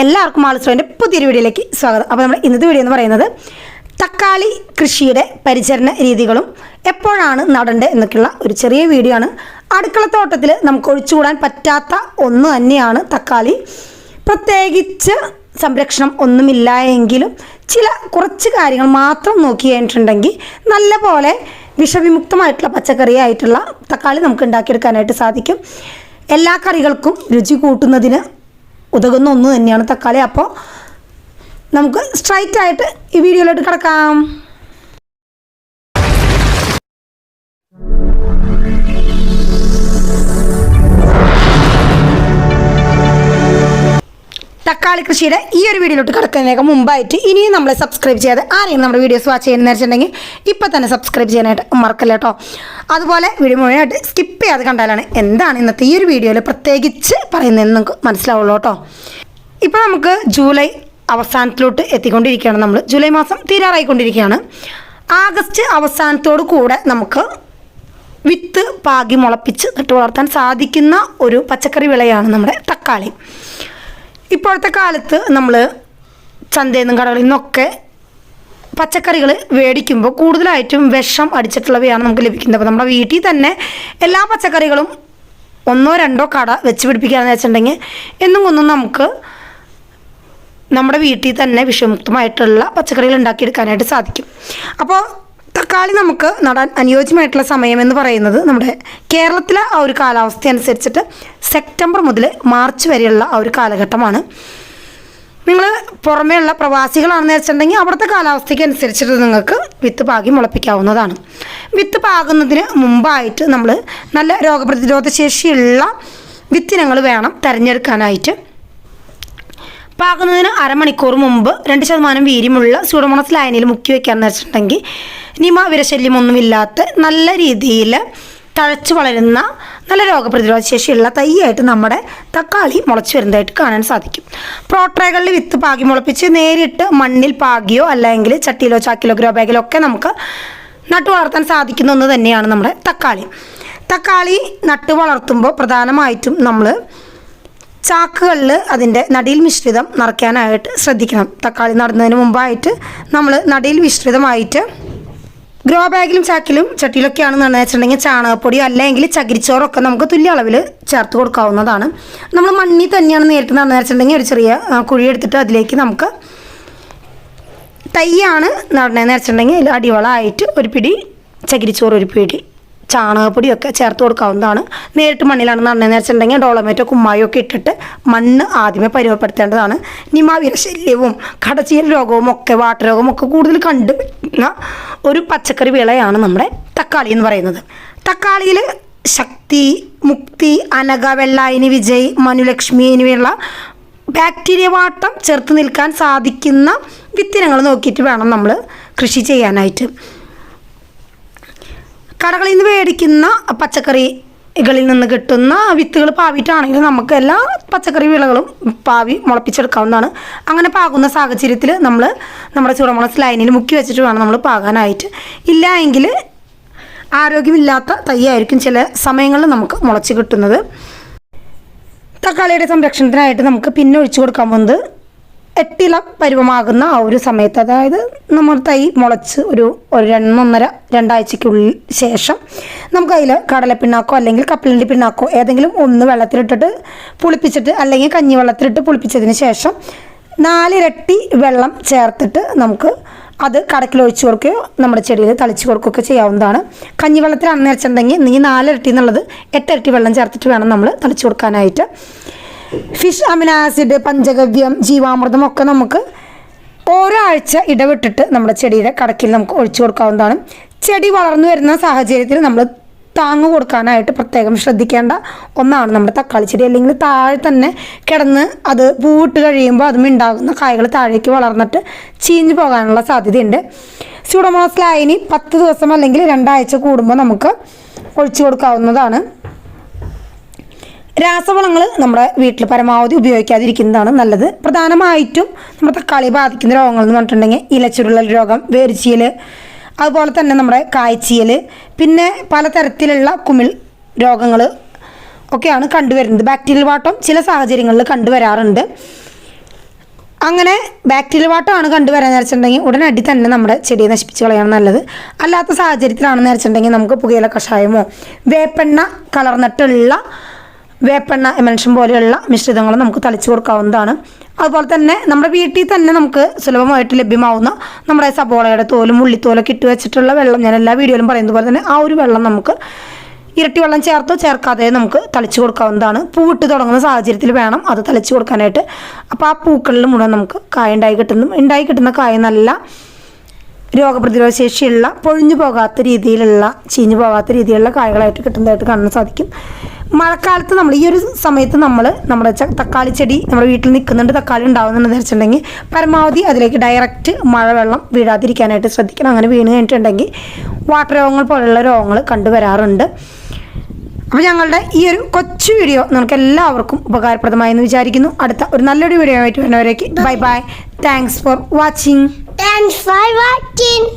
എല്ലാവർക്കും ആളുസ്രോന്റെ പുതിയൊരു വീഡിയോയിലേക്ക് സ്വാഗതം. അപ്പോൾ നമ്മൾ ഇന്നത്തെ വീഡിയോ എന്ന് പറയുന്നത് തക്കാളി കൃഷിയുടെ പരിചരണ രീതികളും എപ്പോഴാണ് നടേണ്ടത് എന്നൊക്കെയുള്ള ഒരു ചെറിയ വീഡിയോ ആണ്. അടുക്കളത്തോട്ടത്തിൽ നമുക്ക് ഒഴിച്ചുകൂടാൻ പറ്റാത്ത ഒന്ന് തന്നെയാണ് തക്കാളി. പ്രത്യേകിച്ച് സംരക്ഷണം ഒന്നുമില്ല എങ്കിലും ചില കുറച്ച് കാര്യങ്ങൾ മാത്രം നോക്കി കഴിഞ്ഞിട്ടുണ്ടെങ്കിൽ നല്ല പോലെ വിഷവിമുക്തമായിട്ടുള്ള പച്ചക്കറിയായിട്ടുള്ള തക്കാളി നമുക്ക് ഉണ്ടാക്കിയെടുക്കാനായിട്ട് സാധിക്കും. എല്ലാ കറികൾക്കും രുചി കൂട്ടുന്നതിന് ഉതകുന്ന ഒന്ന് തന്നെയാണ് തക്കാളി. അപ്പോൾ നമുക്ക് സ്ട്രൈറ്റ് ആയിട്ട് ഈ വീഡിയോയിലോട്ട് കിടക്കാം. തക്കാളി കൃഷിയുടെ ഈ ഒരു വീഡിയോയിലോട്ട് കിടക്കുന്നതിനേക്ക് മുമ്പായിട്ട് ഇനിയും നമ്മളെ സബ്സ്ക്രൈബ് ചെയ്യാതെ ആരെങ്കിലും നമ്മുടെ വീഡിയോസ് വാച്ച് ചെയ്യുന്ന വെച്ചിട്ടുണ്ടെങ്കിൽ ഇപ്പം തന്നെ സബ്സ്ക്രൈബ് ചെയ്യാനായിട്ട് മറക്കല്ല കേട്ടോ അതുപോലെ വീഡിയോ മുഴുവനായിട്ട് സ്കിപ്പ് ചെയ്യാതെ കണ്ടാലാണ് എന്താണ് ഇന്നത്തെ ഈ ഒരു വീഡിയോയിൽ പ്രത്യേകിച്ച് പറയുന്നതെന്ന് നമുക്ക് മനസ്സിലാവുള്ളൂ കേട്ടോ ഇപ്പോൾ നമുക്ക് ജൂലൈ അവസാനത്തിലോട്ട് എത്തിക്കൊണ്ടിരിക്കുകയാണ് നമ്മൾ ജൂലൈ മാസം തീരാറായിക്കൊണ്ടിരിക്കുകയാണ്. ആഗസ്റ്റ് അവസാനത്തോടു കൂടെ നമുക്ക് വിത്ത് പാകി മുളപ്പിച്ച് നട്ടു വളർത്താൻ സാധിക്കുന്ന ഒരു പച്ചക്കറി വിളയാണ് നമ്മുടെ തക്കാളി. ഇപ്പോഴത്തെ കാലത്ത് നമ്മൾ ചന്തയിൽ നിന്നും കടകളിൽ നിന്നൊക്കെ പച്ചക്കറികൾ മേടിക്കുമ്പോൾ കൂടുതലായിട്ടും വിഷം അടിച്ചിട്ടുള്ളവയാണ് നമുക്ക് ലഭിക്കുന്നത്. അപ്പോൾ നമ്മുടെ വീട്ടിൽ തന്നെ എല്ലാ പച്ചക്കറികളും ഒന്നോ രണ്ടോ കട വെച്ച് പിടിപ്പിക്കുകയാണെന്ന് വെച്ചിട്ടുണ്ടെങ്കിൽ എന്നും കൊന്നും നമുക്ക് നമ്മുടെ വീട്ടിൽ തന്നെ വിഷമുക്തമായിട്ടുള്ള പച്ചക്കറികൾ ഉണ്ടാക്കിയെടുക്കാനായിട്ട് സാധിക്കും. അപ്പോൾ തക്കാളി നമുക്ക് നടാൻ അനുയോജ്യമായിട്ടുള്ള സമയമെന്ന് പറയുന്നത് നമ്മുടെ കേരളത്തിലെ ആ ഒരു കാലാവസ്ഥ അനുസരിച്ചിട്ട് സെപ്റ്റംബർ മുതൽ മാർച്ച് വരെയുള്ള ആ ഒരു കാലഘട്ടമാണ്. നിങ്ങൾ പുറമേയുള്ള പ്രവാസികളാണെന്ന് വെച്ചിട്ടുണ്ടെങ്കിൽ അവിടുത്തെ കാലാവസ്ഥയ്ക്ക് അനുസരിച്ചിട്ട് നിങ്ങൾക്ക് വിത്ത് പാകി മുളപ്പിക്കാവുന്നതാണ്. വിത്ത് പാകുന്നതിന് മുമ്പായിട്ട് നമ്മൾ നല്ല രോഗപ്രതിരോധ ശേഷിയുള്ള വിത്തിനങ്ങൾ വേണം തിരഞ്ഞെടുക്കാനായിട്ട്. പാകുന്നതിന് അരമണിക്കൂർ മുമ്പ് രണ്ട് ശതമാനം വീര്യമുള്ള സ്യൂഡോമോണസ് ലായനിയിൽ മുക്കി വെക്കാമെന്ന് വെച്ചിട്ടുണ്ടെങ്കിൽ നിമ വിരശല്യമൊന്നുമില്ലാത്ത നല്ല രീതിയിൽ തഴച്ചു വളരുന്ന നല്ല രോഗപ്രതിരോധ ശേഷിയുള്ള തൈയായിട്ട് നമ്മുടെ തക്കാളി മുളച്ചു വരുന്നതായിട്ട് കാണാൻ സാധിക്കും. പ്രോട്രേകളിൽ വിത്ത് പാകി മുളപ്പിച്ച് നേരിട്ട് മണ്ണിൽ പാകിയോ അല്ലെങ്കിൽ ചട്ടിയിലോ ചാക്കിലോ ഗ്രോ ബാഗിലോ ഒക്കെ നമുക്ക് നട്ടു വളർത്താൻ സാധിക്കുന്ന ഒന്ന് തന്നെയാണ് നമ്മുടെ തക്കാളി. തക്കാളി നട്ടു വളർത്തുമ്പോൾ പ്രധാനമായിട്ടും നമ്മൾ ചാക്കുകളിൽ അതിന്റെ നടിയിൽ മിശ്രിതം നിറയ്ക്കാനായിട്ട് ശ്രദ്ധിക്കണം. തക്കാളി നടുന്നതിന് മുമ്പായിട്ട് നമ്മൾ നടിയിൽ മിശ്രിതമായിട്ട് ഗ്രോ ബാഗിലും ചാക്കിലും ചട്ടിയിലൊക്കെയാണ് നടന്നു വെച്ചിട്ടുണ്ടെങ്കിൽ ചാണകപ്പൊടി അല്ലെങ്കിൽ ചകിരിച്ചോറൊക്കെ നമുക്ക് തുല്യ അളവിൽ ചേർത്ത് കൊടുക്കാവുന്നതാണ്. നമ്മൾ മണ്ണിൽ തന്നെയാണ് നേരിട്ട് നടന്നു വെച്ചിട്ടുണ്ടെങ്കിൽ ഒരു ചെറിയ കുഴി എടുത്തിട്ട് അതിലേക്ക് നമുക്ക് തൈയാണ് നടന്നതെന്ന് വെച്ചിട്ടുണ്ടെങ്കിൽ അതിൽ അടിവളമായിട്ട് ഒരു പിടി ചകിരിച്ചോറ് ഒരു പിടി ചാണകപ്പൊടിയൊക്കെ ചേർത്ത് കൊടുക്കാവുന്നതാണ്. നേരിട്ട് മണ്ണിലാണ് നടണതെന്ന് വെച്ചിട്ടുണ്ടെങ്കിൽ ഡോളമേറ്റോ കുമ്മായോ ഒക്കെ ഇട്ടിട്ട് മണ്ണ് ആദ്യമേ പരിമപ്പെടുത്തേണ്ടതാണ് നിമാവിര ശല്യവും കടച്ചീൽ രോഗവും ഒക്കെ വാട്ടരോഗവും ഒക്കെ കൂടുതൽ കണ്ടുവരുന്ന ഒരു പച്ചക്കറി വിളയാണ് നമ്മുടെ തക്കാളി എന്ന് പറയുന്നത്. തക്കാളിയിൽ ശക്തി മുക്തി അനഘ വെള്ളായിനി വിജയ് മനുലക്ഷ്മി എന്നിവയുള്ള ബാക്ടീരിയ വാട്ടം ചെറുത്ത് നിൽക്കാൻ സാധിക്കുന്ന വിത്തിനങ്ങൾ നോക്കിയിട്ട് വേണം നമ്മൾ കൃഷി ചെയ്യാനായിട്ട്. കടകളിൽ നിന്ന് മേടിക്കുന്ന പച്ചക്കറികളിൽ നിന്ന് കിട്ടുന്ന വിത്തുകൾ പാവിയിട്ടാണെങ്കിൽ നമുക്ക് എല്ലാ പച്ചക്കറി വിളകളും പാവി മുളപ്പിച്ചെടുക്കാവുന്നതാണ്. അങ്ങനെ പാകുന്ന സാഹചര്യത്തിൽ നമ്മൾ നമ്മുടെ ചൂടമുളസ് ലൈനിൽ മുക്കി വെച്ചിട്ട് വേണം നമ്മൾ പാകാനായിട്ട്. ഇല്ല എങ്കിൽ ആരോഗ്യമില്ലാത്ത തൈയായിരിക്കും ചില സമയങ്ങളിൽ നമുക്ക് മുളച്ച് കിട്ടുന്നത്. തക്കാളിയുടെ സംരക്ഷണത്തിനായിട്ട് നമുക്ക് പിന്നെ ഒഴിച്ചു കൊടുക്കാൻ പോകുന്നത് എട്ടില പരുവമാകുന്ന ആ ഒരു സമയത്ത് അതായത് നമ്മൾ തൈ മുളച്ച് ഒരു ഒരു രണ്ടൊന്നര രണ്ടാഴ്ചയ്ക്കുള്ളിൽ ശേഷം നമുക്ക് അതിൽ കടലപ്പിണ്ണാക്കോ അല്ലെങ്കിൽ കപ്പലണ്ടി പിണ്ണാക്കോ ഏതെങ്കിലും ഒന്ന് വെള്ളത്തിലിട്ടിട്ട് പുളിപ്പിച്ചിട്ട് അല്ലെങ്കിൽ കഞ്ഞി വെള്ളത്തിലിട്ട് പുളിപ്പിച്ചതിന് ശേഷം നാലിരട്ടി വെള്ളം ചേർത്തിട്ട് നമുക്ക് അത് കടക്കിൽ ഒഴിച്ചു കൊടുക്കുകയോ നമ്മുടെ ചെടിയിൽ തളിച്ച് കൊടുക്കുകയൊക്കെ ചെയ്യാവുന്നതാണ്. കഞ്ഞിവെള്ളത്തിൽ അന്നേരിച്ചിട്ടുണ്ടെങ്കിൽ നീ നാലിരട്ടി എന്നുള്ളത് എട്ടിരട്ടി വെള്ളം ചേർത്തിട്ട് വേണം നമ്മൾ തളിച്ച് കൊടുക്കാനായിട്ട്. ഫിഷ് അമിനോ ആസിഡ് പഞ്ചഗവ്യം ജീവാമൃതം ഒക്കെ നമുക്ക് ഒരാഴ്ച ഇടവിട്ടിട്ട് നമ്മുടെ ചെടിയുടെ കടക്കിൽ നമുക്ക് ഒഴിച്ചു കൊടുക്കാവുന്നതാണ്. ചെടി വളർന്നു വരുന്ന സാഹചര്യത്തിൽ നമ്മൾ താങ്ങു കൊടുക്കാനായിട്ട് പ്രത്യേകം ശ്രദ്ധിക്കേണ്ട ഒന്നാണ് നമ്മുടെ തക്കാളി ചെടി. അല്ലെങ്കിൽ താഴെ തന്നെ കിടന്ന് അത് പൂവിട്ട് കഴിയുമ്പോൾ അതും ഉണ്ടാകുന്ന കായകൾ താഴേക്ക് വളർന്നിട്ട് ചീഞ്ഞു പോകാനുള്ള സാധ്യതയുണ്ട്. സ്യൂഡോമോണസ് ലായനി പത്ത് ദിവസം അല്ലെങ്കിൽ രണ്ടാഴ്ച കൂടുമ്പോൾ നമുക്ക് ഒഴിച്ചു കൊടുക്കാവുന്നതാണ്. രാസവളങ്ങൾ നമ്മുടെ വീട്ടിൽ പരമാവധി ഉപയോഗിക്കാതിരിക്കുന്നതാണ് നല്ലത്. പ്രധാനമായിട്ടും നമ്മുടെ തക്കാളി ബാധിക്കുന്ന രോഗങ്ങൾ എന്ന് പറഞ്ഞിട്ടുണ്ടെങ്കിൽ ഇലച്ചുരുളൽ രോഗം വേർച്ചിയൽ അതുപോലെ തന്നെ നമ്മുടെ കായ്ച്ചീൽ പിന്നെ പലതരത്തിലുള്ള കുമിൾ രോഗങ്ങൾ ഒക്കെയാണ് കണ്ടുവരുന്നത്. ബാക്ടീരിയൽ വാട്ടം ചില സാഹചര്യങ്ങളിൽ കണ്ടുവരാറുണ്ട്. അങ്ങനെ ബാക്ടീരിയൽ വാട്ടമാണ് കണ്ടുവരാൻ വെച്ചിട്ടുണ്ടെങ്കിൽ ഉടനടി തന്നെ നമ്മുടെ ചെടിയെ നശിപ്പിച്ച് കളയാണ് നല്ലത്. അല്ലാത്ത സാഹചര്യത്തിലാണെന്ന് വെച്ചിട്ടുണ്ടെങ്കിൽ നമുക്ക് പുകയില കഷായമോ വേപ്പെണ്ണ കലർന്നിട്ടുള്ള വേപ്പെണ്ണ എമൽഷൻ പോലെയുള്ള മിശ്രിതങ്ങൾ നമുക്ക് തളിച്ചു കൊടുക്കാവുന്നതാണ്. അതുപോലെ തന്നെ നമ്മുടെ വീട്ടിൽ തന്നെ നമുക്ക് സുലഭമായിട്ട് ലഭ്യമാവുന്ന നമ്മുടെ സബോളയുടെ തോലും ഉള്ളിത്തോലൊക്കെ ഇട്ട് വെച്ചിട്ടുള്ള വെള്ളം ഞാൻ എല്ലാ വീഡിയോയിലും പറയുന്നത് പോലെ തന്നെ ആ ഒരു വെള്ളം നമുക്ക് ഇരട്ടി വെള്ളം ചേർത്തോ ചേർക്കാതെ നമുക്ക് തളിച്ചു കൊടുക്കാവുന്നതാണ്. പൂവിട്ട് തുടങ്ങുന്ന സാഹചര്യത്തിൽ വേണം അത് തളിച്ചു കൊടുക്കാനായിട്ട്. അപ്പോൾ ആ പൂക്കളിൽ മുഴുവൻ നമുക്ക് കായ ഉണ്ടായി കിട്ടുന്നു. ഉണ്ടായി കിട്ടുന്ന കായ നല്ല രോഗപ്രതിരോധ ശേഷിയുള്ള പൊഴിഞ്ഞു പോകാത്ത രീതിയിലുള്ള ചീഞ്ഞു പോകാത്ത രീതിയിലുള്ള കായകളായിട്ട് കിട്ടുന്നതായിട്ട് കാണാൻ സാധിക്കും. മഴക്കാലത്ത് നമ്മൾ ഈ ഒരു സമയത്ത് നമ്മൾ നമ്മുടെ തക്കാളി ചെടി നമ്മുടെ വീട്ടിൽ നിൽക്കുന്നുണ്ട് തക്കാളി ഉണ്ടാവുന്നുണ്ടെന്ന് വെച്ചിട്ടുണ്ടെങ്കിൽ പരമാവധി അതിലേക്ക് ഡയറക്റ്റ് മഴവെള്ളം വീഴാതിരിക്കാനായിട്ട് ശ്രദ്ധിക്കണം. അങ്ങനെ വീണ് കഴിഞ്ഞിട്ടുണ്ടെങ്കിൽ വാട്ടർ രോഗങ്ങൾ പോലുള്ള രോഗങ്ങൾ കണ്ടുവരാറുണ്ട്. അപ്പോൾ ഞങ്ങളുടെ ഈ ഒരു കൊച്ചു വീഡിയോ നിങ്ങൾക്ക് എല്ലാവർക്കും ഉപകാരപ്രദമായെന്ന് വിചാരിക്കുന്നു. അടുത്ത ഒരു നല്ലൊരു വീഡിയോ ആയിട്ട് വരുന്നവരേക്ക് bye bye thanks for watching thanks for watching